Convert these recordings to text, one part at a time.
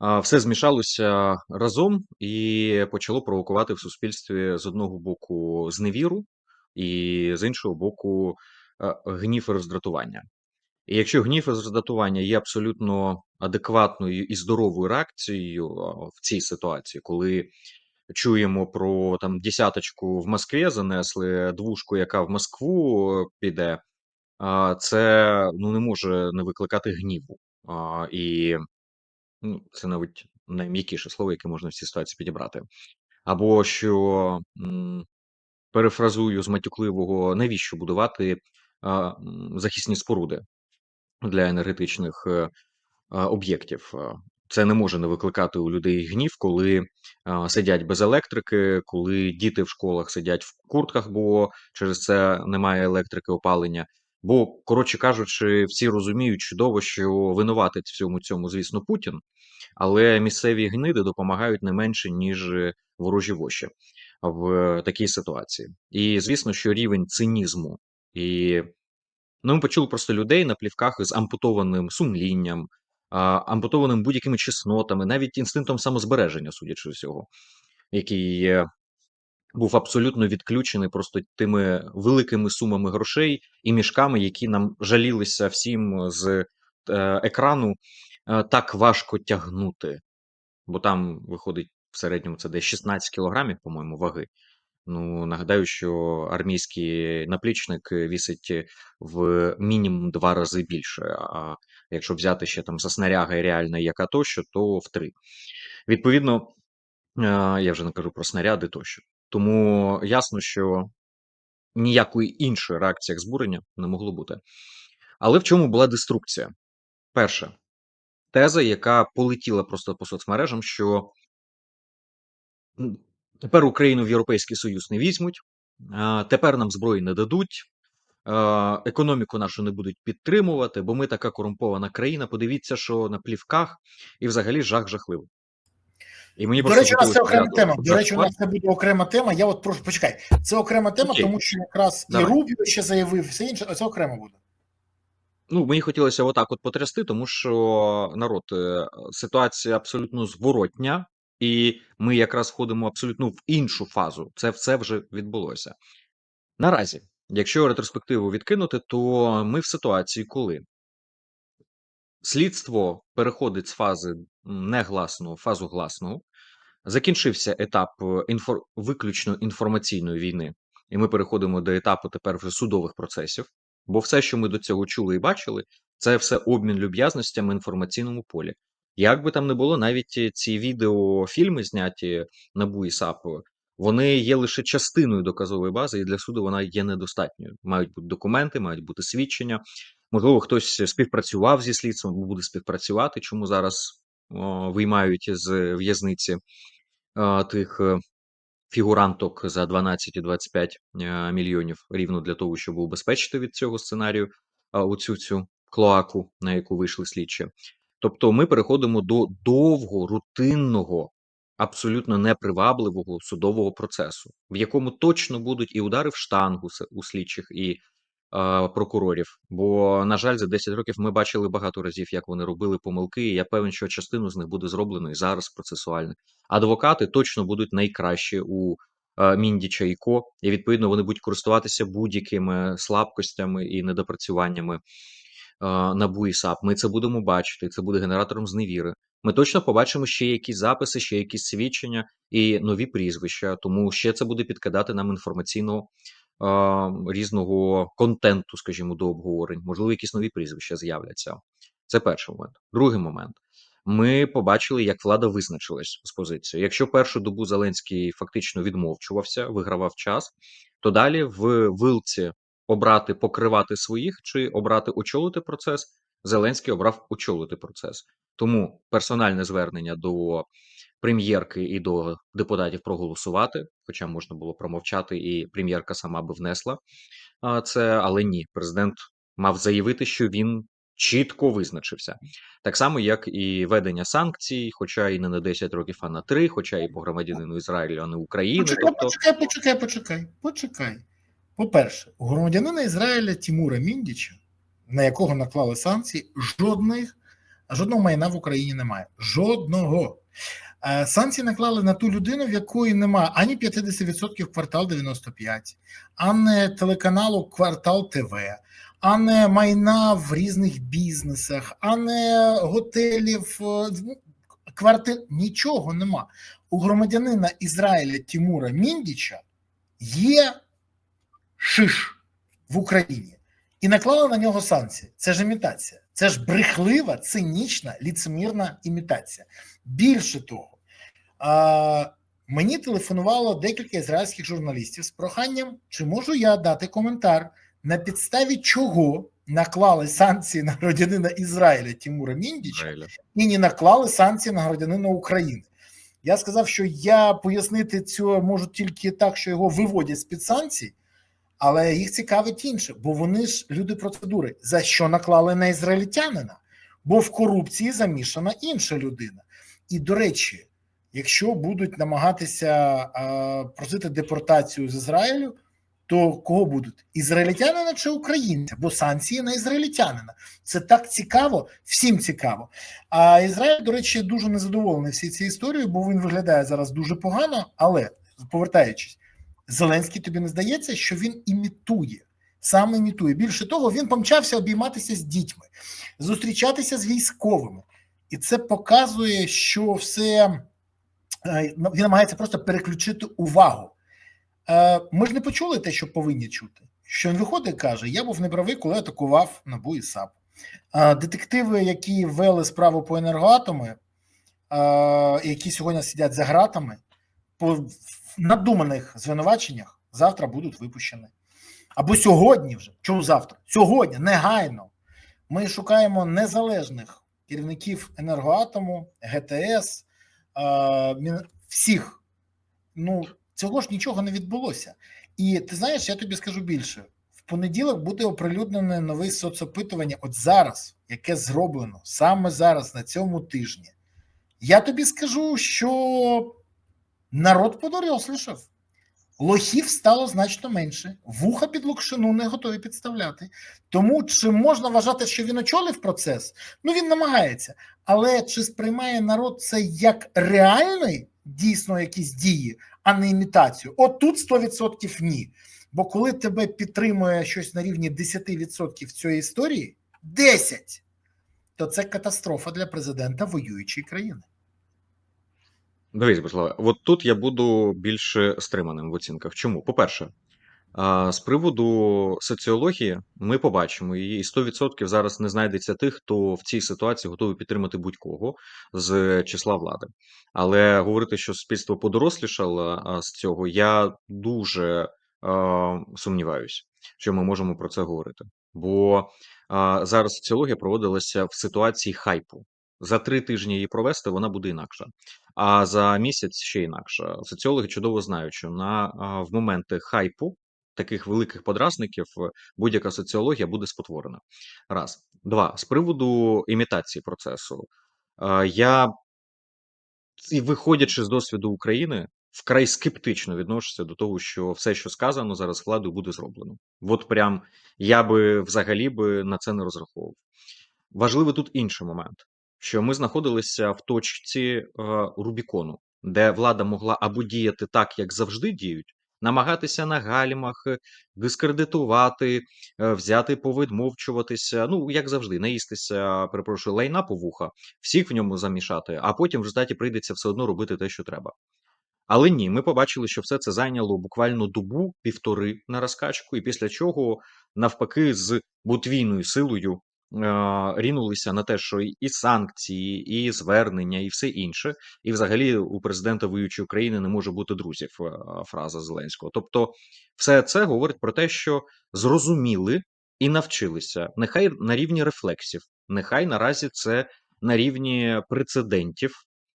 все змішалося разом і почало провокувати в суспільстві з одного боку зневіру, і з іншого боку, е, гнів і роздратування. І якщо гнів і роздратування є абсолютно адекватною і здоровою реакцією в цій ситуації, коли чуємо про там десяточку в Москві занесли, двушку, яка в Москву е, піде, це ну не може не викликати гніву. І ну, це навіть найм'якіше слово, яке можна в цій ситуації підібрати. Або що м, перефразую з матюкливого, навіщо будувати а, м, захисні споруди для енергетичних е, а, об'єктів. А, Це не може не викликати у людей гнів, коли а, сидять без електрики, коли діти в школах сидять в куртках, бо через це немає електрики опалення. Бо, коротше кажучи, всі розуміють чудово, що винуватить в цьому звісно, Путін, але місцеві гниди допомагають не менше, ніж ворожі воші в такій ситуації. І звісно, що рівень цинізму і Ну, ми почули просто людей на плівках з ампутованим сумлінням, ампутованим будь-якими чеснотами, навіть інстинктом самозбереження, судячи з усього, який був абсолютно відключений просто тими великими сумами грошей і мішками, які нам жалілися всім з е, екрану, е, так важко тягнути, бо там виходить в середньому це десь 16 кілограмів, по-моєму, ваги. Ну, нагадаю, що армійський наплічник вісить в мінімум два рази більше. А якщо взяти ще там за снаряга і реальна яка тощо, то в три. Відповідно, я вже не кажу про снаряди тощо. Тому ясно, що ніякої іншої реакції як збурення не могло бути. Але в чому була деструкція? Перше, теза, яка полетіла просто по соцмережам, що Тепер Україну в Європейський Союз не візьмуть, тепер нам зброї не дадуть, економіку нашу не будуть підтримувати, бо ми така корумпована країна. Подивіться, що на плівках, і взагалі жах жахливий. І мені До речі, у нас це окрема тема. До речі, у нас це буде окрема тема. Я от прошу почекай. Це окрема тема, Окей. тому що якраз Давай. і Рубіо ще заявив, все інше, а це окремо буде. Ну, мені хотілося отак от потрясти, тому що народ е, ситуація абсолютно зворотня і ми якраз входимо абсолютно в іншу фазу. Це все вже відбулося. Наразі, якщо ретроспективу відкинути, то ми в ситуації, коли слідство переходить з фази негласного фазу гласного, закінчився етап е, інфор... виключно інформаційної війни, і ми переходимо до етапу тепер вже судових процесів. Бо все, що ми до цього чули і бачили, це все обмін люб'язностями в інформаційному полі. Як би там не було, навіть ці відеофільми, зняті НАБУ і САП, вони є лише частиною доказової бази, і для суду вона є недостатньою. Мають бути документи, мають бути свідчення. Можливо, хтось співпрацював зі слідством буде співпрацювати, чому зараз виймають з в'язниці тих е, фігуранток за 12-25 е, мільйонів рівно для того, щоб убезпечити від цього сценарію оцю цю клоаку, на яку вийшли слідчі. Тобто ми переходимо до довго рутинного, абсолютно непривабливого судового процесу, в якому точно будуть і удари в штангу у слідчих і прокурорів. Бо, на жаль, за 10 років ми бачили багато разів, як вони робили помилки. і Я певен, що частину з них буде зроблено і зараз процесуально. Адвокати точно будуть найкращі у е, Міндіча і Ко, і відповідно вони будуть користуватися будь-якими слабкостями і недопрацюваннями НАБУ і САП. Ми це будемо бачити. Це буде генератором зневіри. Ми точно побачимо ще якісь записи, ще якісь свідчення і нові прізвища. Тому ще це буде підкидати нам інформаційного різного контенту, скажімо, до обговорень. Можливо, якісь нові прізвища з'являться. Це перший момент. Другий момент. Ми побачили, як влада визначилась з позицією. Якщо першу добу Зеленський фактично відмовчувався, вигравав час, то далі в вилці обрати покривати своїх чи обрати очолити процес. Зеленський обрав очолити процес. Тому персональне звернення до прем'єрки і до депутатів проголосувати, хоча можна було промовчати, і прем'єрка сама би внесла це, але ні, президент мав заявити, що він чітко визначився. Так само, як і ведення санкцій, хоча і не на 10 років, а на 3, хоча і по громадянину Ізраїлю, а не України. Почекай, тобто... почекай, почекай, почекай, почекай. По-перше, у громадянина Ізраїля Тімура Міндіча, на якого наклали санкції, жодних жодного майна в Україні немає. Жодного. Е, Санкції наклали на ту людину, в якої немає ані 50% квартал 95, а не телеканалу Квартал ТВ, а не майна в різних бізнесах, а не готелів, е, ну, квартир. Нічого нема. У громадянина Ізраїля Тимура Міндіча є шиш в Україні і наклали на нього санкції. Це ж імітація. Це ж брехлива, цинічна, ліцемірна імітація. Більше того, мені телефонувало декілька ізраїльських журналістів з проханням, чи можу я дати коментар, на підставі чого наклали санкції на громадянина Ізраїля Тимура Міндіча і не наклали санкції на громадянина України. Я сказав, що я пояснити цього можу тільки так, що його виводять з під санкцій, але їх цікавить інше, бо вони ж люди процедури, за що наклали на ізраїльтянина, бо в корупції замішана інша людина. І до речі, якщо будуть намагатися просити депортацію з Ізраїлю, то кого будуть? Ізраїльтянина чи українця? Бо санкції на ізраїльтянина. Це так цікаво, всім цікаво. А Ізраїль, до речі, дуже незадоволений всією цією історією, бо він виглядає зараз дуже погано. Але повертаючись, Зеленський тобі не здається, що він імітує. Саме імітує. Більше того, він помчався обійматися з дітьми, зустрічатися з військовими. І це показує, що все е, він намагається просто переключити увагу. Е, Ми ж не почули те, що повинні чути. Що він виходить каже: Я був неправий, коли атакував НАБУ і САП. Е, Детективи, які вели справу по енергоатоми, які сьогодні сидять за ґратами, по надуманих звинуваченнях завтра будуть випущені. Або сьогодні вже. Чому завтра? Сьогодні, негайно. Ми шукаємо незалежних керівників енергоатому, ГТС, е, всіх. Ну, цього ж нічого не відбулося. І ти знаєш, я тобі скажу більше: в понеділок буде оприлюднене нове соцопитування, от зараз, яке зроблено саме зараз, на цьому тижні. Я тобі скажу, що народ подорослішав. Лохів стало значно менше, вуха під Лукшину не готові підставляти. Тому чи можна вважати, що він очолив процес? Ну він намагається. Але чи сприймає народ це як реальний дійсно якісь дії, а не імітацію? От тут 100% ні. Бо коли тебе підтримує щось на рівні 10% цієї історії, 10%, то це катастрофа для президента воюючої країни. Дивись, Бориславе, от тут я буду більш стриманим в оцінках. Чому? По-перше, з приводу соціології ми побачимо її, і 100% зараз не знайдеться тих, хто в цій ситуації готовий підтримати будь-кого з числа влади. Але говорити, що суспільство подорослішало з цього, я дуже а, сумніваюся, що ми можемо про це говорити. Бо а, зараз соціологія проводилася в ситуації хайпу. За три тижні її провести вона буде інакша. А за місяць ще інакше. Соціологи чудово знають, що на в моменти хайпу таких великих подразників будь-яка соціологія буде спотворена. Раз, два з приводу імітації процесу. Я і виходячи з досвіду України, вкрай скептично відношуся до того, що все, що сказано зараз владою, буде зроблено. От прям я би взагалі би на це не розраховував. Важливий тут інший момент, що ми знаходилися в точці е, Рубікону, де влада могла або діяти так, як завжди діють, намагатися на гальмах, е, дискредитувати, е, взяти, повидмовчуватися, ну як завжди, наїстися, перепрошую, лайна по вуха, всіх в ньому замішати, а потім в результаті прийдеться все одно робити те, що треба. Але ні, ми побачили, що все це зайняло буквально добу півтори на розкачку, і після чого, навпаки, з ботвійною силою рінулися на те, що і санкції, і звернення, і все інше. І, взагалі, у президента воюючої України не може бути друзів. е, Фраза Зеленського. Тобто, все це говорить про те, що зрозуміли і навчилися. Нехай на рівні рефлексів, нехай наразі це на рівні прецедентів,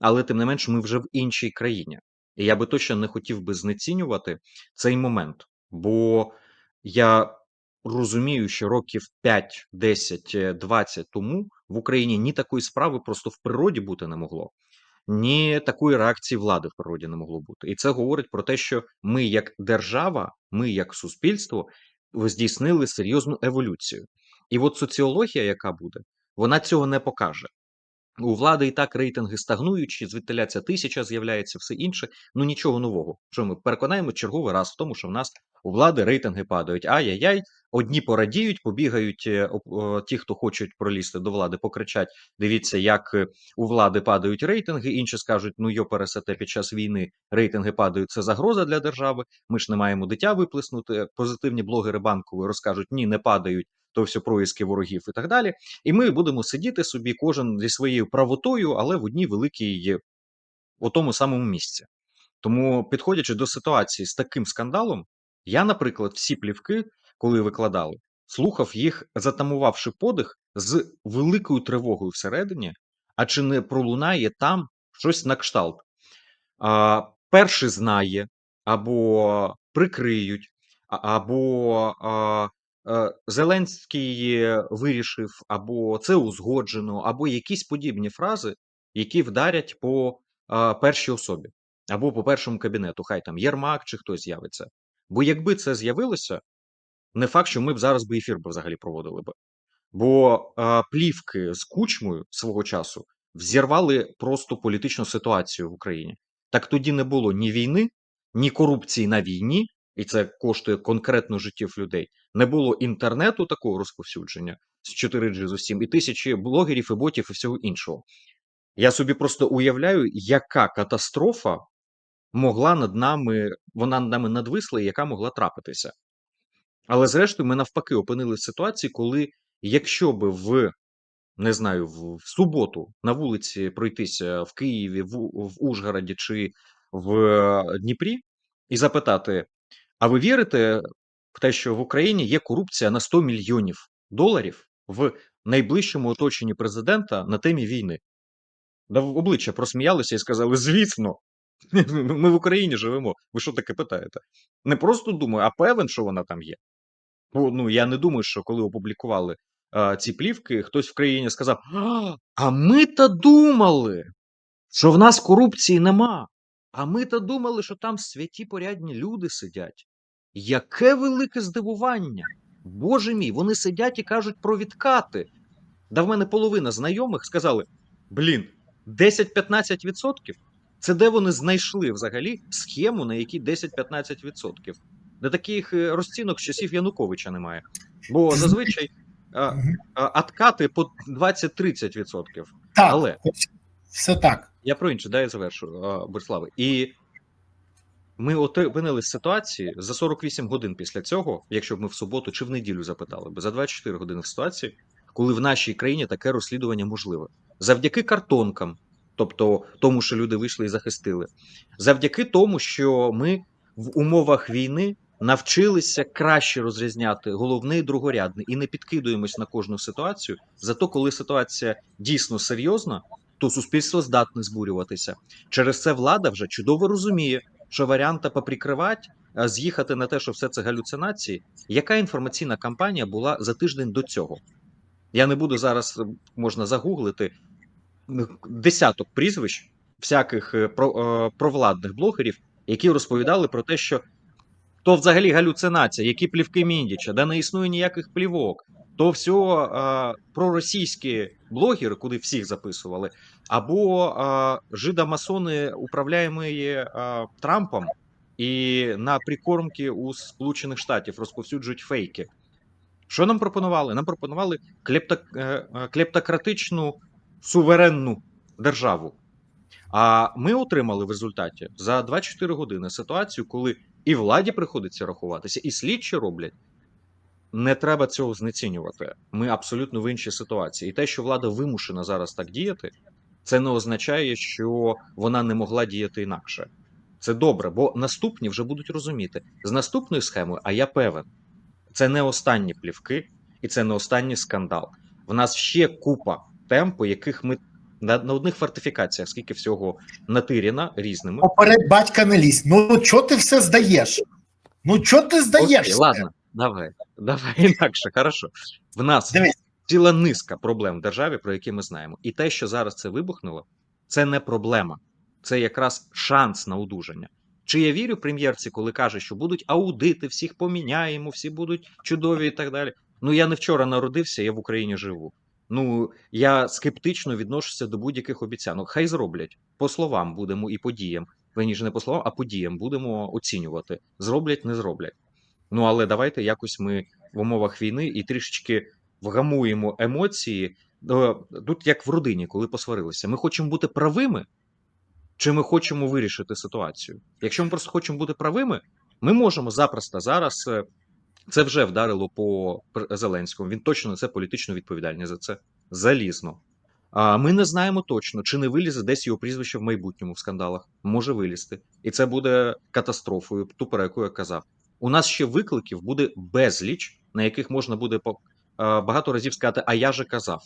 але тим не менш, ми вже в іншій країні. І я би точно не хотів би знецінювати цей момент, бо я розумію, що років 5, 10, 20 тому в Україні ні такої справи просто в природі бути не могло, ні такої реакції влади в природі не могло бути. І це говорить про те, що ми, як держава, ми, як суспільство, здійснили серйозну еволюцію. І от соціологія, яка буде, вона цього не покаже. У влади і так рейтинги стагнуючі, звідтиля ця тисяча з'являється, все інше. Ну нічого нового. Що ми переконаємо черговий раз в тому, що в нас у влади рейтинги падають. Ай-яй-яй, одні порадіють, побігають е, ті, хто хочуть пролізти до влади, покричать. Дивіться, як е, у влади падають рейтинги. Інші скажуть: ну йо пересете під час війни рейтинги падають. Це загроза для держави. Ми ж не маємо дитя виплеснути. Позитивні блогери банкові розкажуть, ні, не падають. То все проїски ворогів і так далі. І ми будемо сидіти собі, кожен зі своєю правотою, але в одній великій у тому самому місці. Тому, підходячи до ситуації з таким скандалом, я, наприклад, всі плівки, коли викладали, слухав їх, затамувавши подих з великою тривогою всередині, а чи не пролунає там щось на кшталт. А, перший знає, або прикриють, або а, Зеленський е, вирішив, або це узгоджено, або якісь подібні фрази, які вдарять по першій особі, або по першому кабінету, хай там Єрмак чи хтось з'явиться. Бо якби це з'явилося, не факт, що ми б зараз би ефір би взагалі проводили б. Бо плівки з кучмою свого часу взірвали просто політичну ситуацію в Україні. Так тоді не було ні війни, ні корупції на війні, і це коштує конкретно життів людей. Не було інтернету такого розповсюдження з 4G з усім, і тисячі блогерів, і ботів, і всього іншого. Я собі просто уявляю, яка катастрофа могла над нами, вона над нами надвисла, і яка могла трапитися. Але зрештою, ми навпаки опинилися в ситуації, коли якщо би в не знаю, в, суботу на вулиці пройтися в Києві, в, в Ужгороді чи в е, Дніпрі і запитати: а ви вірите в те, що в Україні є корупція на 100 мільйонів доларів в найближчому оточенні президента на темі війни? Да в обличчя просміялися і сказали: звісно, ми в Україні живемо. Ви що таке питаєте? Не просто думаю, а певен, що вона там є. Бо, ну, я не думаю, що коли опублікували а, ці плівки, хтось в країні сказав: «А, ми то думали, що в нас корупції нема. А ми то думали, що там святі порядні люди сидять. Яке велике здивування! Боже мій, вони сидять і кажуть про відкати. Да в мене половина знайомих сказали: блін, 10-15%? Це де вони знайшли взагалі схему, на якій 10-15%? Де таких е, розцінок з часів Януковича немає. Бо зазвичай откати по 20-30%. Так, Але все так. я про інше, дай я завершу, Бориславе. І ми опинились в ситуації за 48 годин після цього, якщо б ми в суботу чи в неділю запитали б, за 24 години в ситуації, коли в нашій країні таке розслідування можливе. Завдяки картонкам, тобто тому, що люди вийшли і захистили, завдяки тому, що ми в умовах війни навчилися краще розрізняти головне і другорядне і не підкидуємось на кожну ситуацію. Зато коли ситуація дійсно серйозна, то суспільство здатне збурюватися. Через це влада вже чудово розуміє, що варіанта поприкривати, а з'їхати на те, що все це галюцинації. Яка інформаційна кампанія була за тиждень до цього? Я не буду зараз е, можна загуглити десяток прізвищ всяких е, про, е, провладних блогерів, які розповідали про те, що то взагалі галюцинація, які плівки Міндіча, де не існує ніяких плівок. То все е, проросійські блогери, куди всіх записували, або е, жидомасони, управляємі е, Трампом, і на прикормки у Сполучених Штатів розповсюджують фейки. Що нам пропонували? Нам пропонували е, е, клептократичну суверенну державу. А ми отримали в результаті за 24 години ситуацію, коли і владі приходиться рахуватися, і слідчі роблять. Не треба цього знецінювати. Ми абсолютно в іншій ситуації. І те, що влада вимушена зараз так діяти, це не означає, що вона не могла діяти інакше. Це добре, бо наступні вже будуть розуміти з наступною схемою, а я певен, це не останні плівки і це не останній скандал. В нас ще купа тем, по яких ми на, на одних фортифікаціях, скільки всього натиряна різними. Поперед батька не лізь. Ну чого ти все здаєш? Ну чого ти здаєш? Окей, ладно, давай, давай інакше, хорошо. В нас Дивись, ціла низка проблем в державі, про які ми знаємо. І те, що зараз це вибухнуло, це не проблема, це якраз шанс на одужання. Чи я вірю прем'єрці, коли каже, що будуть аудити, всіх поміняємо, всі будуть чудові і так далі. Ну я не вчора народився, я в Україні живу. Ну, я скептично відношуся до будь-яких обіцянок. Хай зроблять. По словам будемо і по діям. Верніше не по словам, а по діям будемо оцінювати. Зроблять, не зроблять. Ну, але давайте якось ми в умовах війни і трішечки вгамуємо емоції. Е, Тут як в родині, коли посварилися. Ми хочемо бути правими, чи ми хочемо вирішити ситуацію? Якщо ми просто хочемо бути правими, ми можемо запросто зараз. е, Це вже вдарило по Зеленському. Він точно несе політичну відповідальність за це залізно. А ми не знаємо точно, чи не вилізе десь його прізвище в майбутньому в скандалах. Може вилізти, і це буде катастрофою, ту про яку я казав. У нас ще викликів буде безліч, на яких можна буде багато разів сказати, а я же казав.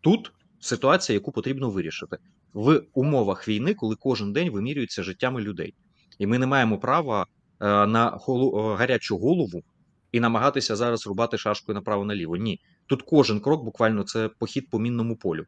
Тут ситуація, яку потрібно вирішити в умовах війни, коли кожен день вимірюється життями людей, і ми не маємо права е, на е, гарячу голову і намагатися зараз рубати шашкою направо наліво. Ні, тут кожен крок буквально це похід по мінному полю.